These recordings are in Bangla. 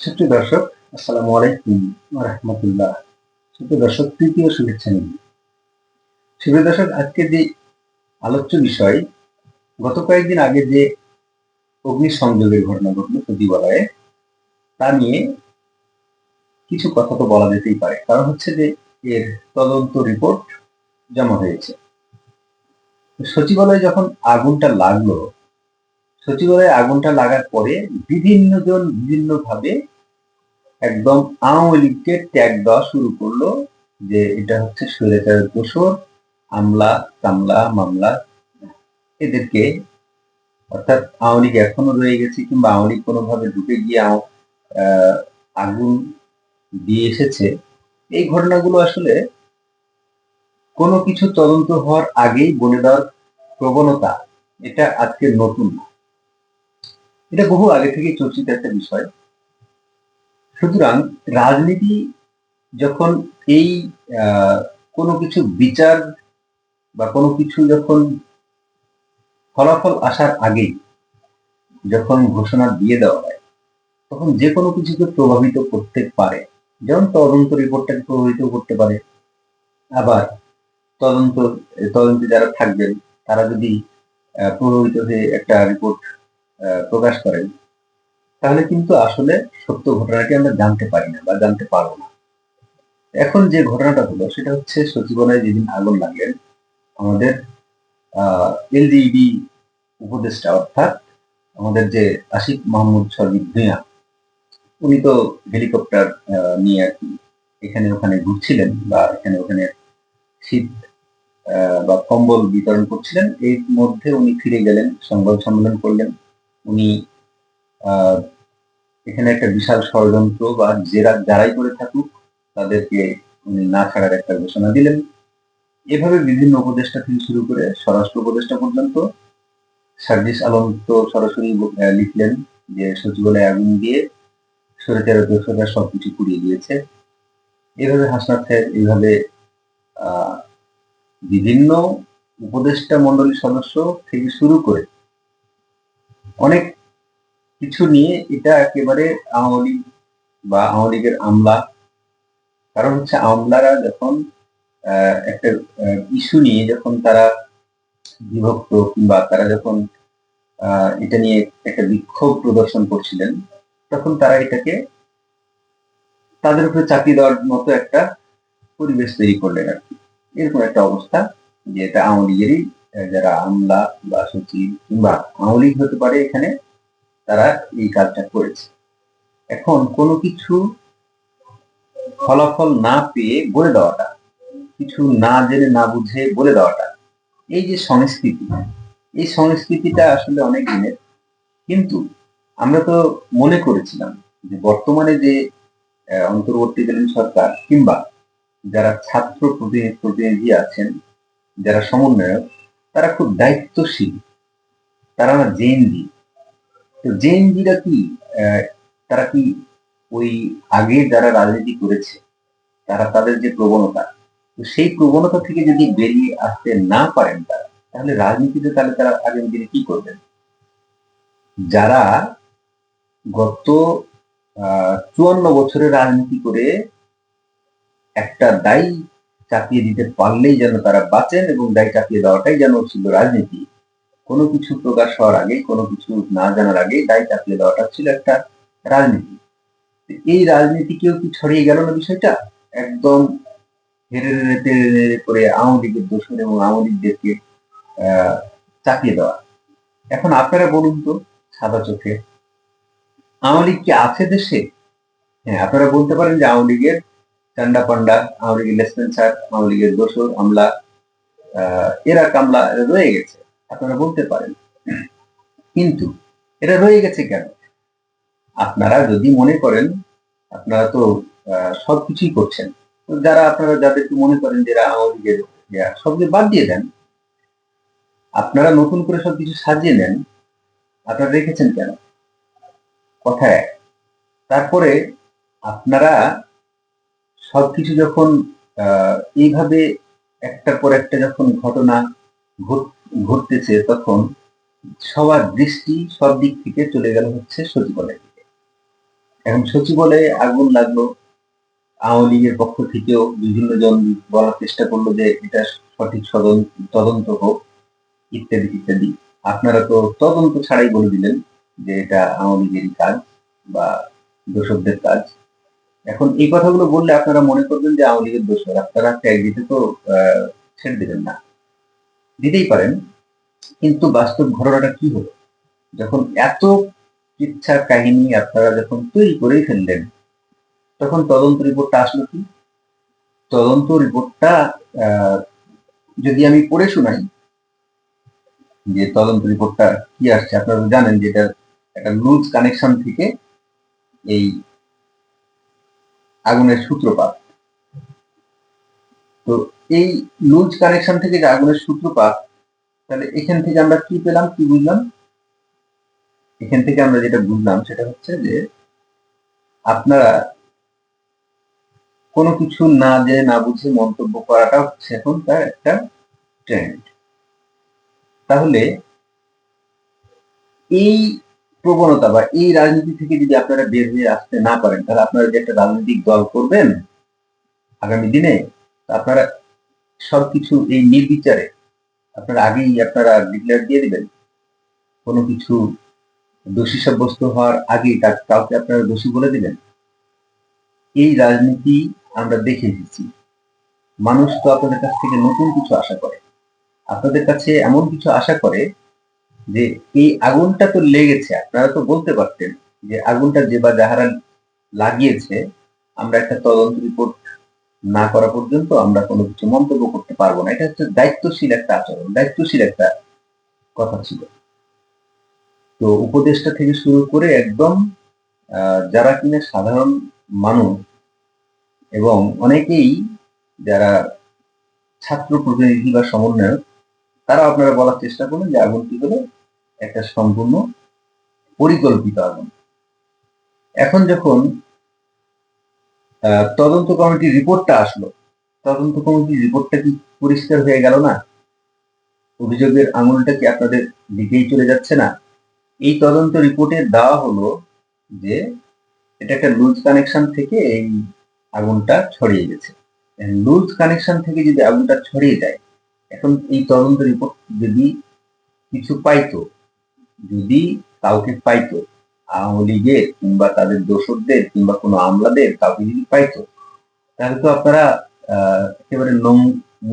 সুপ্রিয় দর্শক, আসসালামু আলাইকুম রহমতুল্লাহ সুপ্রিয় দর্শক, তৃতীয় শুভেচ্ছা নিন। সুপ্রিয় দর্শক, আজকে যে আলোচ্য বিষয়, গত কয়েকদিন আগে যে অগ্নি সংযোগের ঘটনা ঘটলো সচিবালয়ে, তা নিয়ে কিছু কথা তো বলা যেতেই পারে। কারণ হচ্ছে যে, এর তদন্ত রিপোর্ট জমা হয়েছে। সচিবালয়ে যখন আগুনটা লাগল সচিবালয়ে আগুনটা লাগার পরে বিভিন্ন জন বিভিন্ন ভাবে একদম আওয়ামী লীগকে ট্যাগ দেওয়া শুরু করল যে এটা হচ্ছে স্বৈরাচারের দোষর আমলা, কামলা, মামলা, এদেরকে অর্থাৎ আওয়ামী লীগ এখনও রয়ে গেছে কিংবা আওয়ামী লীগ কোনোভাবে ঢুকে গিয়ে আগুন দিয়ে এসেছে। এই ঘটনাগুলো আসলে কোনো কিছু তদন্ত হওয়ার আগেই বলে দেওয়ার প্রবণতা এটা আজকে নতুন না। এটা বহু আগে থেকে চর্চিত একটা বিষয়। সুতরাং রাজনীতি যখন এই কোনো কিছু বিচার বা কোনো কিছু যখন ফলাফল আসার আগেই যখন ঘোষণা দিয়ে দেওয়া হয়, তখন যে কোনো কিছুকে প্রভাবিত করতে পারে। যেমন তদন্ত রিপোর্টটাকে প্রভাবিত করতে পারে। আবার তদন্ত, তদন্তে যারা থাকবেন, তারা যদি প্রভাবিত হয়ে একটা রিপোর্ট প্রকাশ করেন, তাহলে কিন্তু আসলে সত্য ঘটনাটি আমরা জানতে পারি না বা জানতে পারব না। এখন যে ঘটনাটা হলো, সেটা হচ্ছে সচিবালয়ে যেদিন আগুন লাগলেন, আমাদের এলডিডি উপদেষ্টা অর্থাৎ আমাদের যে আশিক মাহমুদ সরবিক ভূঁইয়া, উনি তো হেলিকপ্টার নিয়ে আর কি এখানে ওখানে ঘুরছিলেন বা এখানে ওখানে শীত বা কম্বল বিতরণ করছিলেন। এর মধ্যে উনি ফিরে গেলেন, সংবাদ সম্মেলন করলেন। উনি এখানে একটা বিশাল ষড়যন্ত্র বা জেরা যারাই করে থাকুক, তাদেরকে উনি না ছাড়ার একটা ঘোষণা দিলেন। এভাবে বিভিন্ন উপদেষ্টা থেকে শুরু করে স্বরাষ্ট্র উপদেষ্টা পর্যন্ত সার্জিস আলম তো সরাসরি লিখলেন যে সচিবালয়ে আগুন দিয়ে সরকারের দোষরা সবকিছু পুড়িয়ে দিয়েছে। এভাবে হাসনাত সাহেব এইভাবে বিভিন্ন উপদেষ্টা মন্ডলীর সদস্য থেকে শুরু করে অনেক কিছু নিয়ে এটা একেবারে আওয়ামী লীগ বা আওয়ামী লীগের আমলা। কারণ হচ্ছে আমলারা যখন একটা ইস্যু নিয়ে যখন তারা বিভক্ত কিংবা তারা যখন এটা নিয়ে একটা বিক্ষোভ প্রদর্শন করছিলেন, তখন তারা এটাকে তাদের উপরে চাপিয়ে দেওয়ার মতো একটা পরিবেশ তৈরি করলেন আর কি। এরকম একটা অবস্থা যে এটা আওয়ামী লীগেরই যারা আমলা বা সচিব কিংবা আওয়ামী হতে পারে এখানে, তারা এই কাজটা করেছে। এখন কোনো কিছু ফলাফল না পেয়ে বলে দেওয়াটা, কিছু না জেনে না বুঝে বলে দেওয়াটা, এই যে সংস্কৃতি, এই সংস্কৃতিটা আসলে অনেক দিনের। কিন্তু আমরা তো মনে করেছিলাম যে বর্তমানে যে অন্তর্বর্তীকালীন সরকার কিংবা যারা ছাত্র প্রতিনিধি আছেন, যারা সমন্বয়ক তারা খুব দায়িত্বশীল। তারা জেএনজি তো জেএনজিরা কি তারা কি ওই আগে যারা রাজনীতি করেছে, তারা তাদের যে প্রবণতা, তো সেই প্রবণতা থেকে যদি বেরিয়ে আসতে না পারেন তারা, তাহলে রাজনীতিতে তাহলে তারা আগামী দিনে কি করবেন? যারা গত চুয়ান্ন বছরের রাজনীতি করে একটা দায়ী চাপিয়ে দিতে পারলেই যেন তারা বাঁচেন এবং দায়ী চাপিয়ে দেওয়াটাই যেন ছিল রাজনীতি। কোনো কিছু প্রকাশ হওয়ার আগে কোনো কিছু না জানার আগে দায় চাপিয়ে দেওয়াটা ছিল একটা রাজনীতি। এই রাজনীতিকেও কি ছড়িয়ে গেল না বিষয়টা? একদম হেরে হেরে করে আওয়ামী লীগের দোষণ এবং আওয়ামী লীগদেরকে চাপিয়ে দেওয়া। এখন আপনারা বলুন তো, সাদা চোখে, আওয়ামী লীগ কি আছে দেশে? হ্যাঁ আপনারা বলতে পারেন যে আওয়ামী লীগের চান্ডা পান্ডা আওয়ামী লীগের লেসপেন্সার আওয়ামী লীগের দোসর আমলা এরা কামলা রয়ে গেছে আপনারা বলতে পারেন কিন্তু এটা রয়ে গেছে কেন আপনারা যদি মনে করেন আপনারা তো আহ, সবকিছুই করছেন যারা আপনারা যাদেরকে মনে করেন যে আওয়ামী লীগের ইয়া, সবকে বাদ দিয়ে দেন আপনারা নতুন করে সবকিছু সাজিয়ে নেন আপনারা রেখেছেন কেন কথা তারপরে আপনারা সবকিছু যখন এইভাবে একটার পর একটা যখন ঘটনা ঘট- ঘটতেছে তখন সবার দৃষ্টি সব দিক থেকে চলে গেল হচ্ছে সচিবালয় দিকে। এখন সচিবালয়ে আগুন লাগল, আওয়ামী লীগের পক্ষ থেকেও বিভিন্ন জন বলার চেষ্টা করল যে এটা সঠিক তদন্ত হোক, ইত্যাদি ইত্যাদি। আপনারা তো তদন্ত ছাড়াই বলে দিলেন যে এটা আওয়ামী লীগেরই কাজ বা দোষকদের কাজ। এখন এই কথাগুলো বললে আপনারা মনে করবেন যে আওয়ামী লীগের দোষর। আপনারা ট্যাগ দিতে তো ছেড়ে দিলেন না। দিতেই পারেন, কিন্তু বাস্তব ঘটনাটা কি হলো? যখন এত ইচ্ছা কাহিনী আপনারা যখন তৈরি করেই ফেললেন, তখন তদন্ত রিপোর্টটা আসলো কি? তদন্ত রিপোর্টটা যদি আমি পড়ে শোনাই, যে তদন্ত রিপোর্টটা কি আসছে, আপনারা জানেন যে এটা একটা লুজ কানেকশন থেকে এই আগুনের সূত্রপাত। তো এই লুজ কানেকশন থেকে যে আগুনের সূত্রপাত, তাহলে এখান থেকে আমরা কি পেলাম, কি বুঝলাম? এখান থেকে আমরা যেটা বুঝলাম সেটা হচ্ছে যে আপনারা কোনো কিছু না জেনে, না বুঝে মন্তব্য করাটা হচ্ছে এখন তার একটা ট্রেন্ড তাহলে এই প্রবণতা বা এই রাজনীতি থেকে যদি আপনারা বের হয়ে আসতে না পারেন, তাহলে আপনারা যে একটা রাজনৈতিক দল করবেন আগামী দিনে আপনারা সবকিছু এই নির্বিচারে আপনারা আগেই আপনারা ডিক্লেয়ার দিয়ে দিবেন। কোনো কিছু দোষী সাব্যস্ত হওয়ার আগেই তার কাউকে আপনারা দোষী বলে দিবেন। এই রাজনীতি আমরা দেখে এসেছি। মানুষ তো আপনাদের কাছ থেকে নতুন কিছু আশা করে। আপনাদের কাছে এমন কিছু আশা করে যে এই আগুনটা তো লেগেছে, আপনারা তো বলতে পারতেন যে আগুনটা যে বা যাহারা লাগিয়েছে, আমরা একটা তদন্ত রিপোর্ট না করা পর্যন্ত আমরা কোনো কিছু মন্তব্য করতে পারব না। এটা হচ্ছে দায়িত্বশীল একটা আচরণ, দায়িত্বশীল একটা কথা ছিল। তো উপদেশটা থেকে শুরু করে একদম যারা কিনা সাধারণ মানুষ এবং অনেকেই যারা ছাত্র প্রতিনিধি বা সমন্বয়ক তারা আপনারা বলার চেষ্টা করলেন যে আগুনটি হলো একটা সম্পূর্ণ পরিকল্পিত আগুন। এখন যখন তদন্ত কমিটির রিপোর্টটা আসলো, তদন্ত কমিটির রিপোর্টটা কি পরিষ্কার হয়ে গেল না? অভিযোগের আঙুলটা কি আপনাদের দিকেই চলে যাচ্ছে না? এই তদন্ত রিপোর্টে দেওয়া হলো যে এটা একটা লুজ কানেকশন থেকে এই আগুনটা ছড়িয়ে গেছে। লুজ কানেকশন থেকে যদি আগুনটা ছড়িয়ে যায় এখন এই তদন্ত রিপোর্ট যদি কিছু পাইতো, যদি কাউকে পাইতো, আওয়ামী লীগের কিংবা তাদের দোসরদের কিংবা কোনো আমলাদের কাউকে যদি পাইতো, তাহলে তো আপনারা একেবারে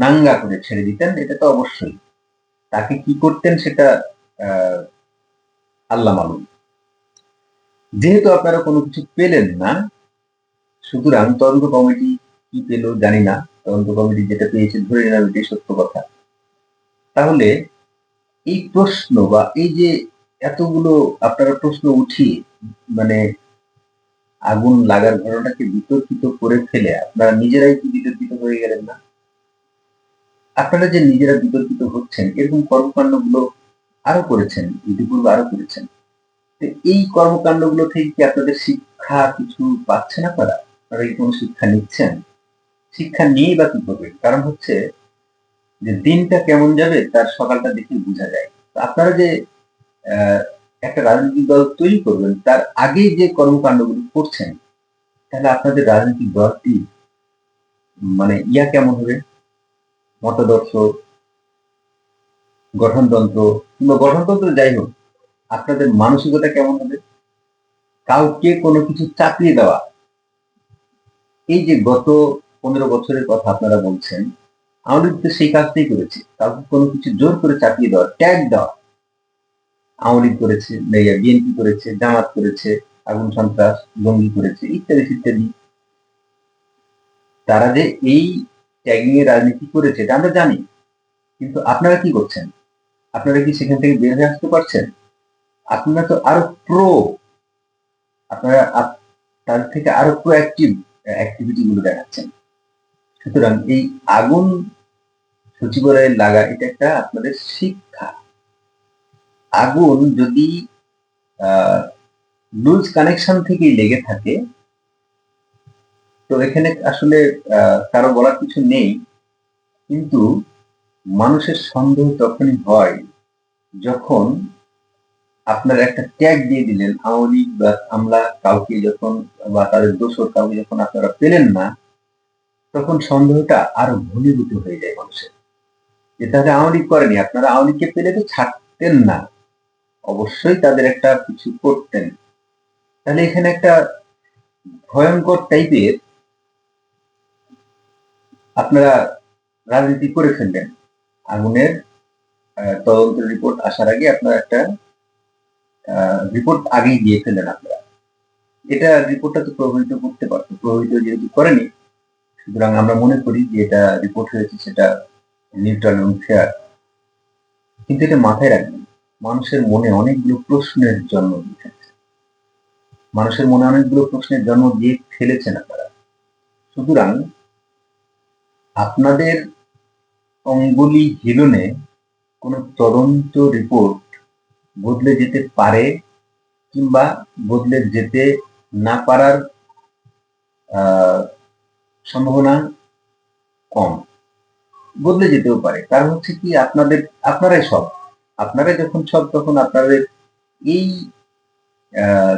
নাঙ্গা করে ছেড়ে দিতেন, এটা তো অবশ্যই। তাকে কি করতেন সেটা আল্লাহ মালুম। যেহেতু আপনারা কোনো কিছু পেলেন না, সুতরাং তদন্ত কমিটি কি পেল জানি না। তদন্ত কমিটি যেটা পেয়েছে ধরে নিলাম এটাই সত্য কথা। তাহলে এই প্রশ্ন বা এই যে এতগুলো আপনারা প্রশ্ন উঠিয়ে মানে আগুন লাগার ঘটনাটাকে বিতর্কিত করে ফেলে আপনারা নিজেরাই কি বিতর্কিত হয়ে গেলেন না? আপনারা যে নিজেরা বিতর্কিত হচ্ছেন, এরকম কর্মকাণ্ডগুলো আরও করেছেন, ইতিপূর্বে আরও করেছেন। এই কর্মকাণ্ডগুলো থেকে কি আপনাদের শিক্ষা কিছু পাচ্ছেন আপনারা আপনারা কি কোনো শিক্ষা নিচ্ছেন? শিক্ষা নিয়েই বা কি করবেন? কারণ হচ্ছে যে দিনটা কেমন যাবে, তার সকালটা দেখে বোঝা যায়। আপনারা যে একটা রাজনৈতিক দল তৈরি করবেন, তার আগেই যে কর্মকাণ্ডগুলো করছেন, তাহলে আপনাদের রাজনৈতিক দলটি মানে ইয়া কেমন হবে? মতাদর্শ, গঠনতন্ত্র, কিংবা গঠনতন্ত্র যাই হোক, আপনাদের মানসিকতা কেমন হবে? কাউকে কোনো কিছু চাকরি দেওয়া। এই যে গত পনেরো বছরের কথা আপনারা বলছেন আমাদের তো সেই কাজটাই করেছে। কাউকে কোনো কিছু জোর করে চাপিয়ে দেওয়া ট্যাগ দেওয়া। আওয়ামী লীগ করেছে বিএনপি করেছে, জামাত করেছে, আগুন সন্ত্রাস, জঙ্গি করেছে, ইত্যাদি ইত্যাদি। তারা যে এই ট্যাগিং এর রাজনীতি করেছে, এটা আমরা জানি। কিন্তু আপনারা কি করছেন? আপনারা কি সেখান থেকে বের হয়ে আসতে পারছেন? আপনারা তো আরও প্রো আপনারা আপ- তার থেকে আরও প্রো অ্যাক্টিভ অ্যাক্টিভিটি গুলো দেখাচ্ছেন। সুতরাং এই আগুন সচিবালয়ে লাগা, এটা একটা আপনাদের শিক্ষা। আগুন যদি লুজ কানেকশন থেকেই লেগে থাকে, তো এখানে আসলে কারও বলার কিছু নেই, কিন্তু মানুষের সন্দেহ তখনই হয় যখন আপনারা একটা ট্যাগ দিয়ে দিলেন, আওয়ামী লীগ বা আমলা কাউকে যখন বা তাদের দোষর কাউকে যখন আপনারা পেলেন না তখন সন্দেহটা আরও ঘনীভূত হয়ে যায় মানুষের। যে তাহলে আওয়ামী করেনি, আপনারা আওয়ামী পেলে তো ছাড়তেন না। অবশ্যই তাদের একটা কিছু করতেন। তাহলে এখানে একটা ভয়ঙ্কর টাইপের আপনারা রাজনীতি করে ফেললেন। আগুনের তদন্ত রিপোর্ট আসার আগে আপনারা একটা রিপোর্ট আগেই দিয়ে ফেললেন আপনারা। এটা রিপোর্টটা তো প্রভাবিত করতে পারতো। প্রভাবিত যেহেতু করেনি সুতরাং আমরা মনে করি যে এটা রিপোর্ট হয়েছে সেটা নিউট্রাল এবং ফেয়ার কিন্তু এটা মাথায় রাখবেন, মানুষের মনে অনেকগুলো প্রশ্নের জন্ম দিয়ে ফেলছে মানুষের মনে অনেকগুলো প্রশ্নের জন্ম দিয়ে ফেলেছে না তারা। সুতরাং আপনাদের অঙ্গুলি হিলনে কোনো তদন্ত রিপোর্ট বদলে যেতে পারে কিংবা বদলে যেতে না পারার সম্ভাবনা কম। বদলে যেতেও পারে। কারণ হচ্ছে কি, আপনাদের, আপনারাই সব। আপনারাই যখন সব, তখন আপনাদের এই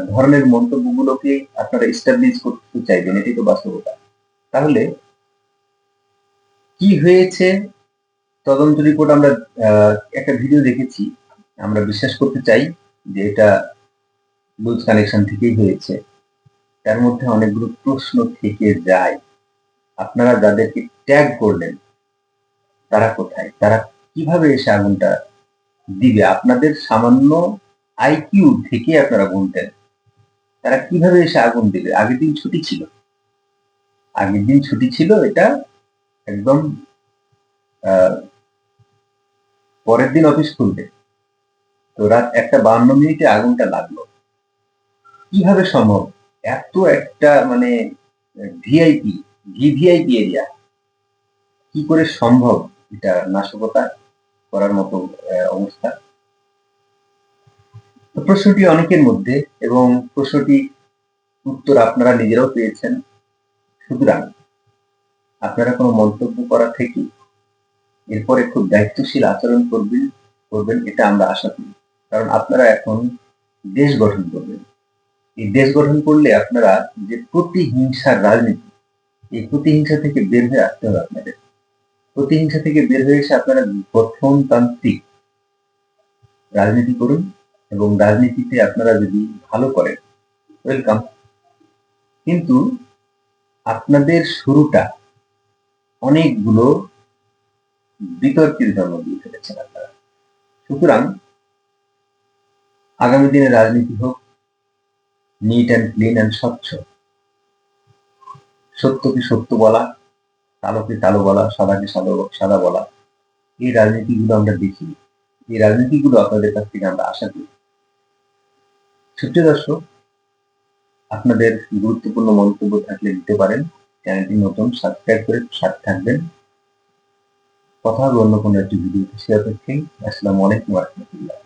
ধরনের মন্তব্যগুলোকে আপনারা স্টাবলিশ করতে চাইবেন। এটাই তো বাস্তবতা। তাহলে কি হয়েছে? তদন্ত রিপোর্ট আমরা একটা ভিডিও দেখেছি। আমরা বিশ্বাস করতে চাই যে এটা লুজ কানেকশন থেকেই হয়েছে। তার মধ্যে অনেকগুলো প্রশ্ন থেকে যায়। আপনারা যাদেরকে ট্যাগ করলেন, তারা কোথায়? তারা কীভাবে এসে আগুনটা দিবে? আপনাদের সামান্য আইকিউ থেকে আপনারা গুনতেন। তারা কীভাবে এসে আগুন দিবে? আগের দিন ছুটি ছিল। আগের দিন ছুটি ছিল, এটা একদম পরের দিন অফিস খুলবে। তো রাত একটা বান্ন মিনিটে আগুনটা লাগল। কীভাবে সম্ভব? এত একটা মানে ভিআইপি ভিভিআইপি এরিয়া কি করে সম্ভব এটা নাশকতা করার মতো অবস্থা? প্রশ্নটি অনেকের মধ্যে এবং প্রশ্নটি উত্তর আপনারা নিজেরাও পেয়েছেন। সুতরাং আপনারা কোনো মন্তব্য করা থেকে এরপরে খুব দায়িত্বশীল আচরণ করবেন করবেন, এটা আমরা আশা করি। কারণ আপনারা এখন দেশ গঠন করবেন। এই দেশ গঠন করলে আপনারা যে প্রতিহিংসার রাজনীতি এই প্রতিহিংসা থেকে বের হয়ে আসতে হবে আপনাদের। প্রতিহিংসা থেকে বের হয়ে এসে আপনারা গঠনতান্ত্রিক রাজনীতি করুন এবং রাজনীতিতে আপনারা যদি ভালো করেন ওয়েলকাম কিন্তু আপনাদের শুরুটা অনেকগুলো বিতর্কের জন্ম দিয়ে ফেলেছেন আপনারা। সুতরাং আগামী দিনে রাজনীতি হোক নিট অ্যান্ড ক্লিন অ্যান্ড স্বচ্ছ। সত্যকে সত্য বলা, কালোকে কালো বলা, সাদাকে সাদা সাদা বলা। এই রাজনীতিগুলো আমরা দেখি। এই রাজনীতিগুলো আপনাদের কাছ থেকে আমরা আশা করি। সুপ্রিয় দর্শক, আপনাদের গুরুত্বপূর্ণ মন্তব্য থাকলে দিতে পারেন। চ্যানেলটি নতুন, সাবস্ক্রাইব করে সাথে থাকবেন। কথা হবে অন্য কোনো একটি ভিডিওতে। সে অপেক্ষায়, আসসালামু আলাইকুম রহমতুল্লাহ।